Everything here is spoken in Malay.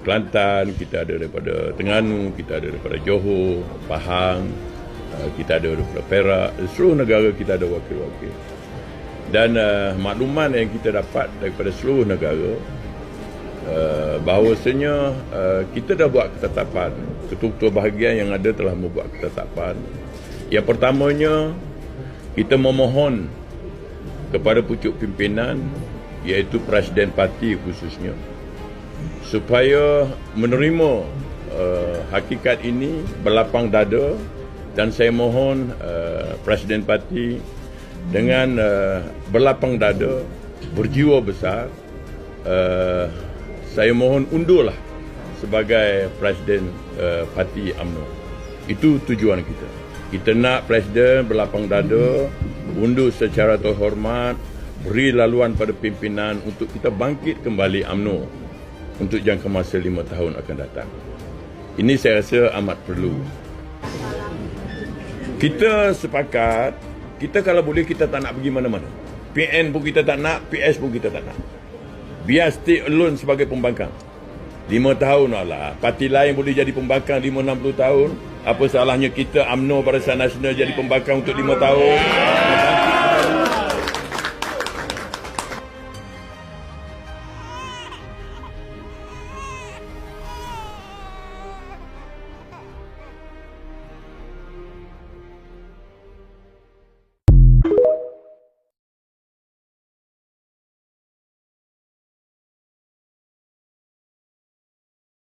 Kelantan, kita ada daripada Terengganu, kita ada daripada Johor, Pahang, uh, kita ada daripada Perak, seluruh negara kita ada wakil-wakil. Dan uh, makluman yang kita dapat daripada seluruh negara uh, bahawasanya uh, kita dah buat ketetapan, ketua-ketua bahagian yang ada telah membuat ketetapan. Yang pertamanya, kita memohon kepada pucuk pimpinan iaitu Presiden Parti khususnya supaya menerima uh, hakikat ini berlapang dada dan saya mohon uh, Presiden Parti dengan uh, berlapang dada berjiwa besar uh, saya mohon undurlah sebagai Presiden uh, Parti AMNO itu tujuan kita. Kita nak Presiden berlapang dada undur secara terhormat beri laluan pada pimpinan untuk kita bangkit kembali AMNO untuk jangka masa lima tahun akan datang. Ini saya rasa amat perlu. Kita sepakat, kita kalau boleh kita tak nak pergi mana-mana. PN pun kita tak nak, PS pun kita tak nak. Biar stay alone sebagai pembangkang. Lima tahun lah. Parti lain boleh jadi pembangkang lima enam puluh tahun. Apa salahnya kita UMNO Barisan Nasional jadi pembangkang untuk lima tahun?